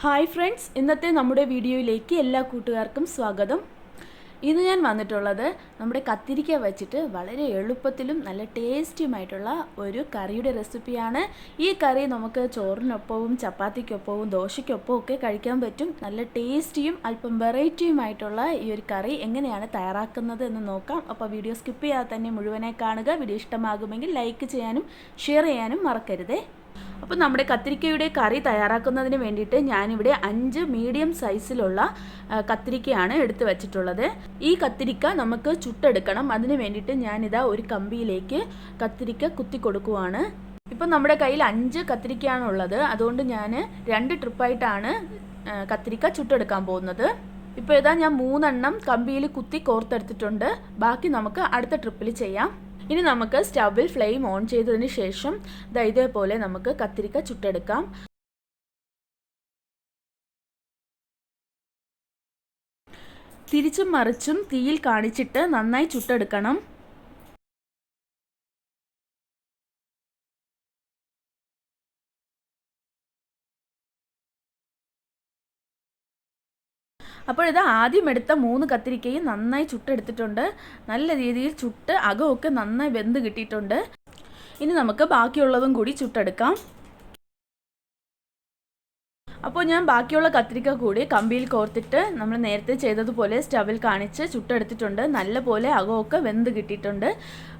Hi friends ഇന്നത്തെ നമ്മുടെ വീഡിയോയിലേക്ക് എല്ലാ കൂട്ടുകാർക്കും സ്വാഗതം. ഇന്ന് ഞാൻ വന്നിട്ടുള്ളത് നമ്മുടെ കത്തിരിക്ക വെച്ചിട്ട് വളരെ എളുപ്പത്തിലും നല്ല ടേസ്റ്റിയുമായിട്ടുള്ള ഒരു കറിയുടെ റെസിപ്പിയാണ്. ഈ കറി നമുക്ക് ചോറിനൊപ്പവും ചപ്പാത്തിക്കൊപ്പവും ദോശയ്ക്കൊപ്പവും ഒക്കെ കഴിക്കാൻ പറ്റും. നല്ല ടേസ്റ്റിയും അല്പം വെറൈറ്റിയുമായിട്ടുള്ള ഈ ഒരു കറി എങ്ങനെയാണ് തയ്യാറാക്കുന്നത് എന്ന് നോക്കാം. അപ്പോൾ വീഡിയോ സ്കിപ്പ് ചെയ്യാതെ തന്നെ മുഴുവനായി കാണുക. വീഡിയോ ഇഷ്ടമാകുമെങ്കിൽ ലൈക്ക് ചെയ്യാനും ഷെയർ ചെയ്യാനും മറക്കരുതേ. അപ്പോൾ നമ്മുടെ കത്തിരിക്കയുടെ കറി തയ്യാറാക്കുന്നതിന് വേണ്ടിയിട്ട് ഞാനിവിടെ അഞ്ച് മീഡിയം സൈസിലുള്ള കത്തിരിക്കയാണ് എടുത്തു വച്ചിട്ടുള്ളത്. ഈ കത്തിരിക്ക നമുക്ക് ചുട്ടെടുക്കണം. അതിന് വേണ്ടിയിട്ട് ഞാനിതാ ഒരു കമ്പിയിലേക്ക് കത്തിരിക്ക കുത്തി കൊടുക്കുവാണ്. ഇപ്പം നമ്മുടെ കയ്യിൽ അഞ്ച് കത്തിരിക്കയാണ് ഉള്ളത്. അതുകൊണ്ട് ഞാൻ രണ്ട് ട്രിപ്പായിട്ടാണ് കത്തിരിക്ക ചുട്ടെടുക്കാൻ പോകുന്നത്. ഇപ്പോൾ ഇതാ ഞാൻ മൂന്നെണ്ണം കമ്പിയിൽ കുത്തി കോർത്തെടുത്തിട്ടുണ്ട്. ബാക്കി നമുക്ക് അടുത്ത ട്രിപ്പിൽ ചെയ്യാം. ഇനി നമുക്ക് സ്റ്റവിൽ ഫ്ലെയിം ഓൺ ചെയ്തതിന് ശേഷം ഇതേപോലെ നമുക്ക് കത്തിരിക്ക ചുട്ടെടുക്കാം. തിരിച്ചും മറിച്ചും തീയിൽ കാണിച്ചിട്ട് നന്നായി ചുട്ടെടുക്കണം. അപ്പോൾ ഇത് ആദ്യം എടുത്ത മൂന്ന് കത്തിരിക്കയും നന്നായി ചുട്ടെടുത്തിട്ടുണ്ട്. നല്ല രീതിയിൽ ചുട്ട് അകമൊക്കെ നന്നായി വെന്ത് കിട്ടിയിട്ടുണ്ട്. ഇനി നമുക്ക് ബാക്കിയുള്ളതും കൂടി ചുട്ടെടുക്കാം. അപ്പോൾ ഞാൻ ബാക്കിയുള്ള കത്തിരിക്ക കൂടി കമ്പിയിൽ കോർത്തിട്ട് നമ്മൾ നേരത്തെ ചെയ്തതുപോലെ സ്റ്റവിൽ കാണിച്ച് ചുട്ടെടുത്തിട്ടുണ്ട്. നല്ലപോലെ അകമൊക്കെ വെന്ത് കിട്ടിയിട്ടുണ്ട്.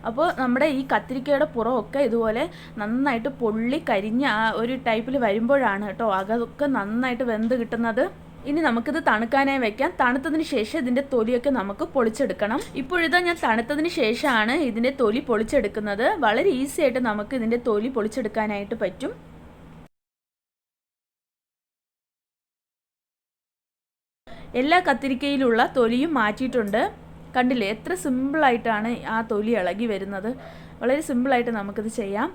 അപ്പോൾ നമ്മുടെ ഈ കത്തിരിക്കയുടെ പുറമൊക്കെ ഇതുപോലെ നന്നായിട്ട് പൊള്ളി കരിഞ്ഞ ഒരു ടൈപ്പിൽ വരുമ്പോഴാണ് കേട്ടോ അകമൊക്കെ നന്നായിട്ട് വെന്ത് കിട്ടുന്നത്. ഇനി നമുക്കിത് തണുക്കാനായി വെക്കാം. തണുത്തതിന് ശേഷം ഇതിന്റെ തൊലിയൊക്കെ നമുക്ക് പൊളിച്ചെടുക്കണം. ഇപ്പോഴിതാ ഞാൻ തണുത്തതിന് ശേഷമാണ് ഇതിന്റെ തൊലി പൊളിച്ചെടുക്കുന്നത്. വളരെ ഈസി ആയിട്ട് നമുക്ക് ഇതിന്റെ തൊലി പൊളിച്ചെടുക്കാനായിട്ട് പറ്റും. എല്ലാ കത്തിരിക്കയിലുള്ള തൊലിയും മാറ്റിയിട്ടുണ്ട്. കണ്ടില്ലേ? എത്ര സിമ്പിളായിട്ടാണ് ആ തൊലി ഇളകി വരുന്നത്. വളരെ സിമ്പിളായിട്ട് നമുക്കിത് ചെയ്യാം.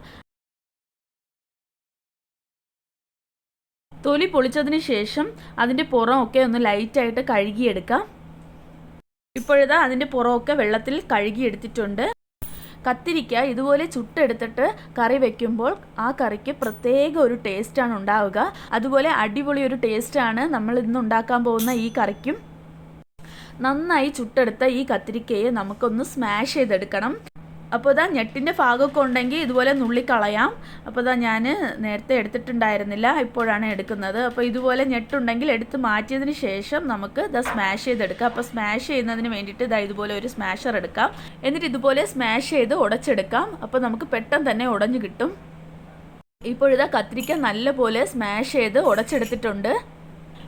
തൊലി പൊളിച്ചതിന് ശേഷം അതിന്റെ പുറമൊക്കെ ഒന്ന് ലൈറ്റായിട്ട് കഴുകിയെടുക്കാം. ഇപ്പോഴത് അതിന്റെ പുറമൊക്കെ വെള്ളത്തിൽ കഴുകിയെടുത്തിട്ടുണ്ട്. കത്തിരിക്ക ഇതുപോലെ ചുട്ടെടുത്തിട്ട് കറി വെക്കുമ്പോൾ ആ കറിക്ക് പ്രത്യേക ഒരു ടേസ്റ്റാണ് ഉണ്ടാവുക. അതുപോലെ അടിപൊളി ഒരു ടേസ്റ്റാണ് നമ്മൾ ഇന്ന് ഉണ്ടാക്കാൻ പോകുന്ന ഈ കറിക്കും. നന്നായി ചുട്ടെടുത്ത ഈ കത്തിരിക്കയെ നമുക്കൊന്ന് സ്മാഷ് ചെയ്തെടുക്കണം. അപ്പോൾ ഇതാ ഞെട്ടിന്റെ ഭാഗമൊക്കെ ഉണ്ടെങ്കിൽ ഇതുപോലെ നുള്ളിക്കളയാം. അപ്പോൾ ഇതാ ഞാൻ നേരത്തെ എടുത്തിട്ടുണ്ടായിരുന്നില്ല ഇപ്പോഴാണ് എടുക്കുന്നത്. അപ്പോൾ ഇതുപോലെ ഞെട്ടുണ്ടെങ്കിൽ എടുത്ത് മാറ്റിയതിന് ശേഷം നമുക്ക് ഇതാ സ്മാഷ് ചെയ്തെടുക്കാം. അപ്പോൾ സ്മാഷ് ചെയ്യുന്നതിന് വേണ്ടിയിട്ട് ഇതാ ഇതുപോലെ ഒരു സ്മാഷർ എടുക്കാം. എന്നിട്ട് ഇതുപോലെ സ്മാഷ് ചെയ്ത് ഉടച്ചെടുക്കാം. അപ്പോൾ നമുക്ക് പെട്ടെന്ന് തന്നെ ഉടഞ്ഞു കിട്ടും. ഇപ്പോഴിതാ കത്തിരിക്ക നല്ലപോലെ സ്മാഷ് ചെയ്ത് ഉടച്ചെടുത്തിട്ടുണ്ട്.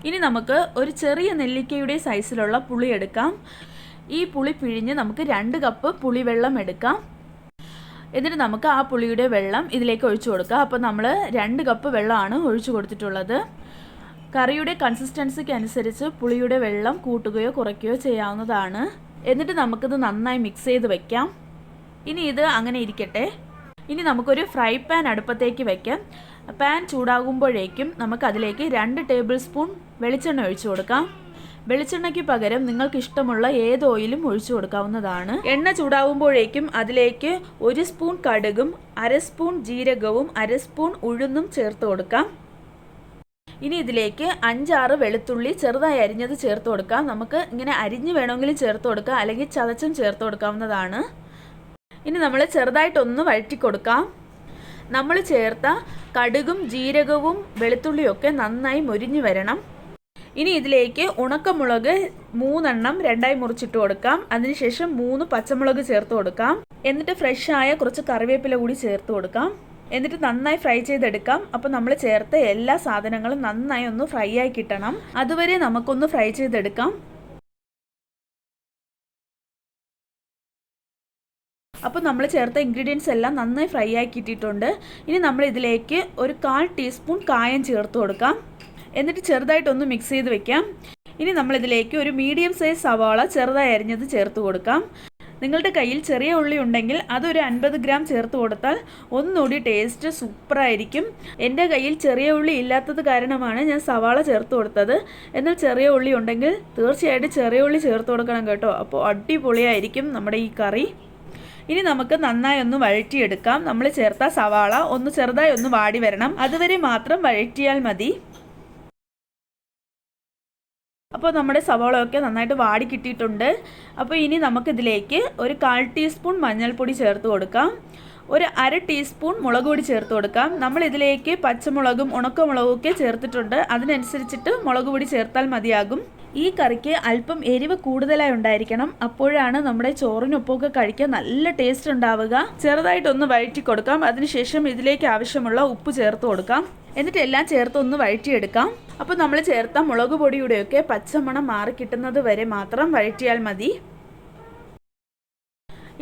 ഇനി നമുക്ക് ഒരു ചെറിയ നെല്ലിക്കയുടെ സൈസിലുള്ള പുളി എടുക്കാം. ഈ പുളി പിഴിഞ്ഞ് നമുക്ക് രണ്ട് കപ്പ് പുളിവെള്ളം എടുക്കാം. എന്നിട്ട് നമുക്ക് ആ പുളിയുടെ വെള്ളം ഇതിലേക്ക് ഒഴിച്ചു കൊടുക്കുക അപ്പോൾ നമ്മൾ രണ്ട് കപ്പ് വെള്ളമാണ് ഒഴിച്ചു കൊടുത്തിട്ടുള്ളത്. കറിയുടെ കൺസിസ്റ്റൻസിക്ക് അനുസരിച്ച് പുളിയുടെ വെള്ളം കൂട്ടുകയോ കുറയ്ക്കുകയോ ചെയ്യാവുന്നതാണ്. എന്നിട്ട് നമുക്കിത് നന്നായി മിക്സ് ചെയ്ത് വെക്കാം. ഇനി ഇത് അങ്ങനെ ഇരിക്കട്ടെ. ഇനി നമുക്കൊരു ഫ്രൈ പാൻ അടുപ്പത്തേക്ക് വെക്കാം. പാൻ ചൂടാകുമ്പോഴേക്കും നമുക്കതിലേക്ക് രണ്ട് ടേബിൾ സ്പൂൺ വെളിച്ചെണ്ണ ഒഴിച്ചു കൊടുക്കാം. വെളിച്ചെണ്ണയ്ക്ക് പകരം നിങ്ങൾക്ക് ഇഷ്ടമുള്ള ഏത് ഓയിലും ഒഴിച്ചു കൊടുക്കാവുന്നതാണ്. എണ്ണ ചൂടാവുമ്പോഴേക്കും അതിലേക്ക് ഒരു സ്പൂൺ കടുകും അര സ്പൂൺ ജീരകവും അര സ്പൂൺ ഉഴുന്നും ചേർത്ത് കൊടുക്കാം. ഇനി ഇതിലേക്ക് അഞ്ചാറ് വെളുത്തുള്ളി ചെറുതായി അരിഞ്ഞത് ചേർത്ത് കൊടുക്കാം. നമുക്ക് ഇങ്ങനെ അരിഞ്ഞ് വേണമെങ്കിലും ചേർത്ത് കൊടുക്കാം. അല്ലെങ്കിൽ ചതച്ചും ചേർത്ത് കൊടുക്കാവുന്നതാണ്. ഇനി നമ്മൾ ചെറുതായിട്ടൊന്ന് വഴറ്റി കൊടുക്കാം. നമ്മൾ ചേർത്ത കടുകും ജീരകവും വെളുത്തുള്ളിയൊക്കെ നന്നായി മൊരിഞ്ഞു വരണം. ഇനി ഇതിലേക്ക് ഉണക്കമുളക് മൂന്നെണ്ണം രണ്ടായി മുറിച്ചിട്ട് കൊടുക്കാം. അതിനുശേഷം മൂന്ന് പച്ചമുളക് ചേർത്ത് കൊടുക്കാം. എന്നിട്ട് ഫ്രഷ് ആയ കുറച്ച് കറിവേപ്പില കൂടി ചേർത്ത് കൊടുക്കാം. എന്നിട്ട് നന്നായി ഫ്രൈ ചെയ്തെടുക്കാം. അപ്പോൾ നമ്മൾ ചേർത്ത എല്ലാ സാധനങ്ങളും നന്നായി ഒന്ന് ഫ്രൈ ആയി കിട്ടണം. അതുവരെ നമുക്കൊന്ന് ഫ്രൈ ചെയ്തെടുക്കാം. അപ്പോൾ നമ്മൾ ചേർത്ത ഇൻഗ്രീഡിയൻസ് എല്ലാം നന്നായി ഫ്രൈ ആക്കിയിട്ടിട്ടുണ്ട് ഇനി നമ്മൾ ഇതിലേക്ക് ഒരു കാൽ ടീസ്പൂൺ കായം ചേർത്ത് കൊടുക്കാം. എന്നിട്ട് ചെറുതായിട്ടൊന്ന് മിക്സ് ചെയ്ത് വെക്കാം. ഇനി നമ്മളിതിലേക്ക് ഒരു മീഡിയം സൈസ് സവാള ചെറുതായി അരിഞ്ഞത് ചേർത്ത് കൊടുക്കാം. നിങ്ങളുടെ കയ്യിൽ ചെറിയ ഉള്ളി ഉണ്ടെങ്കിൽ അതൊരു അൻപത് ഗ്രാം ചേർത്ത് കൊടുത്താൽ ഒന്നുകൂടി ടേസ്റ്റ് സൂപ്പറായിരിക്കും എന്റെ കയ്യിൽ ചെറിയ ഉള്ളി ഇല്ലാത്തത് കാരണമാണ് ഞാൻ സവാള ചേർത്ത് കൊടുത്തത്. എന്നാൽ ചെറിയ ഉള്ളി ഉണ്ടെങ്കിൽ തീർച്ചയായിട്ടും ചെറിയ ഉള്ളി ചേർത്ത് കൊടുക്കണം കേട്ടോ. അപ്പോൾ അടിപൊളിയായിരിക്കും നമ്മുടെ ഈ കറി. ഇനി നമുക്ക് നന്നായി ഒന്ന് വഴറ്റിയെടുക്കാം. നമ്മൾ ചേർത്ത സവാള ഒന്ന് ചെറുതായി ഒന്ന് വാടി വരണം. അതുവരെ മാത്രം വഴറ്റിയാൽ മതി. അപ്പോൾ നമ്മുടെ സവാളയൊക്കെ നന്നായിട്ട് വാടി കിട്ടിയിട്ടുണ്ട്. അപ്പോൾ ഇനി നമുക്കിതിലേക്ക് ഒരു കാൽ ടീസ്പൂൺ മഞ്ഞൾപ്പൊടി ചേർത്ത് കൊടുക്കാം. ഒരു അര ടീസ്പൂൺ മുളക് പൊടി ചേർത്ത് കൊടുക്കാം. നമ്മൾ ഇതിലേക്ക് പച്ചമുളകും ഉണക്കമുളകും ഒക്കെ ചേർത്തിട്ടുണ്ട്. അതിനനുസരിച്ചിട്ട് മുളക് പൊടി ചേർത്താൽ മതിയാകും. ഈ കറിക്ക് അല്പം എരിവ് കൂടുതലായി ഉണ്ടായിരിക്കണം. അപ്പോഴാണ് നമ്മുടെ ചോറിനൊപ്പമൊക്കെ കഴിക്കാൻ നല്ല ടേസ്റ്റ് ഉണ്ടാവുക. ചെറുതായിട്ടൊന്ന് വഴറ്റി കൊടുക്കാം. അതിനുശേഷം ഇതിലേക്ക് ആവശ്യമുള്ള ഉപ്പ് ചേർത്ത് കൊടുക്കാം. എന്നിട്ട് എല്ലാം ചേർത്ത് ഒന്ന് വഴറ്റിയെടുക്കാം. അപ്പോൾ നമ്മൾ ചേർത്ത മുളക് പൊടിയുടെയൊക്കെ പച്ചമണം മാറി കിട്ടുന്നത് വരെ മാത്രം വഴറ്റിയാൽ മതി.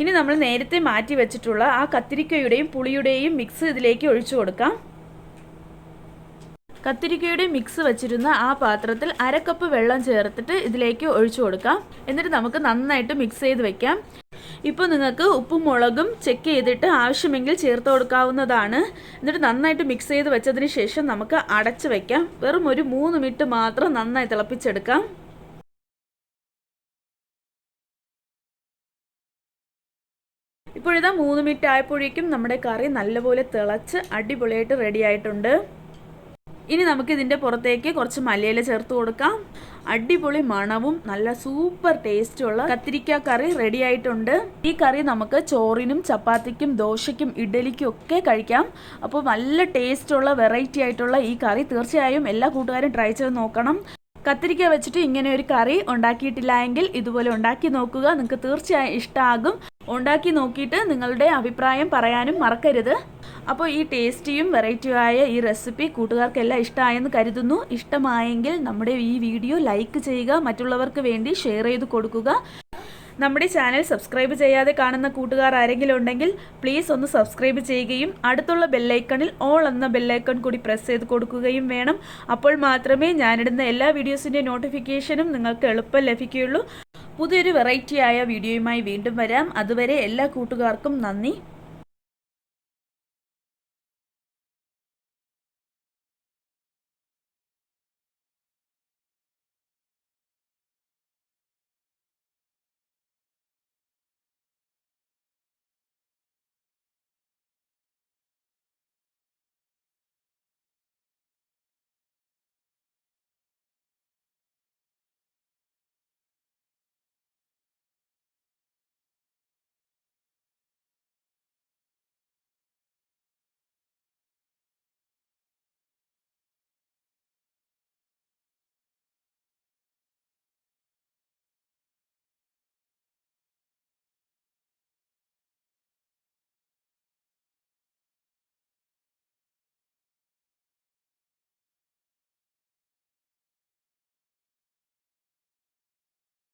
ഇനി നമ്മൾ നേരത്തെ മാറ്റി വെച്ചിട്ടുള്ള ആ കത്തിരിക്കയുടെയും പുളിയുടെയും മിക്സ് ഇതിലേക്ക് ഒഴിച്ചു കൊടുക്കാം. കത്തിരിക്കയുടെ മിക്സ് വെച്ചിരുന്ന ആ പാത്രത്തിൽ അര കപ്പ് വെള്ളം ചേർത്തിട്ട് ഇതിലേക്ക് ഒഴിച്ചു കൊടുക്കാം. എന്നിട്ട് നമുക്ക് നന്നായിട്ട് മിക്സ് ചെയ്ത് വെക്കാം. ഇപ്പോൾ നിങ്ങൾക്ക് ഉപ്പും മുളകും ചെക്ക് ചെയ്തിട്ട് ആവശ്യമെങ്കിൽ ചേർത്ത് കൊടുക്കാവുന്നതാണ്. എന്നിട്ട് നന്നായിട്ട് മിക്സ് ചെയ്ത് വെച്ചതിന് ശേഷം നമുക്ക് അടച്ചു വെക്കാം. വെറും ഒരു മൂന്ന് മിനിറ്റ് മാത്രം നന്നായി തിളപ്പിച്ചെടുക്കാം. ഇപ്പോഴിതാ മൂന്ന് മിനിറ്റ് ആയപ്പോഴേക്കും നമ്മുടെ കറി നല്ലപോലെ തിളച്ച് അടിപൊളിയായിട്ട് റെഡി ആയിട്ടുണ്ട്. ഇനി നമുക്ക് ഇതിന്റെ പുറത്തേക്ക് കുറച്ച് മലയില ചേർത്ത് കൊടുക്കാം. അടിപൊളി മണവും നല്ല സൂപ്പർ ടേസ്റ്റുള്ള കത്തിരിക്ക കറി റെഡി ആയിട്ടുണ്ട്. ഈ കറി നമുക്ക് ചോറിനും ചപ്പാത്തിക്കും ദോശയ്ക്കും ഇഡലിക്കും ഒക്കെ കഴിക്കാം. അപ്പോൾ നല്ല ടേസ്റ്റുള്ള വെറൈറ്റി ആയിട്ടുള്ള ഈ കറി തീർച്ചയായും എല്ലാ കൂട്ടുകാരും ട്രൈ ചെയ്ത് നോക്കണം. കത്തിരിക്ക വെച്ചിട്ട് ഇങ്ങനെ ഒരു കറി ഉണ്ടാക്കിയിട്ടില്ല എങ്കിൽ ഇതുപോലെ ഉണ്ടാക്കി നോക്കുക. നിങ്ങൾക്ക് തീർച്ചയായും ഇഷ്ടമാകും ഉണ്ടാക്കി നോക്കിയിട്ട് നിങ്ങളുടെ അഭിപ്രായം പറയാനും മറക്കരുത്. അപ്പോൾ ഈ ടേസ്റ്റിയും വെറൈറ്റിയുമായ ഈ റെസിപ്പി കൂട്ടുകാർക്കെല്ലാം ഇഷ്ടമായെന്ന് കരുതുന്നു. ഇഷ്ടമായെങ്കിൽ നമ്മുടെ ഈ വീഡിയോ ലൈക്ക് ചെയ്യുക മറ്റുള്ളവർക്ക് വേണ്ടി ഷെയർ ചെയ്ത് കൊടുക്കുക. നമ്മുടെ ചാനൽ സബ്സ്ക്രൈബ് ചെയ്യാതെ കാണുന്ന കൂട്ടുകാർ ആരെങ്കിലും ഉണ്ടെങ്കിൽ പ്ലീസ് ഒന്ന് സബ്സ്ക്രൈബ് ചെയ്യുകയും അടുത്തുള്ള ബെല്ലൈക്കണിൽ ഓൾ എന്ന ബെല്ലൈക്കൺ കൂടി പ്രസ് ചെയ്ത് കൊടുക്കുകയും വേണം. അപ്പോൾ മാത്രമേ ഞാനിടുന്ന എല്ലാ വീഡിയോസിന്റെ നോട്ടിഫിക്കേഷനും നിങ്ങൾക്ക് എളുപ്പം ലഭിക്കുകയുള്ളൂ. പുതിയൊരു വെറൈറ്റിയായ വീഡിയോയുമായി വീണ്ടും വരാം. അതുവരെ എല്ലാ കൂട്ടുകാർക്കും നന്ദി.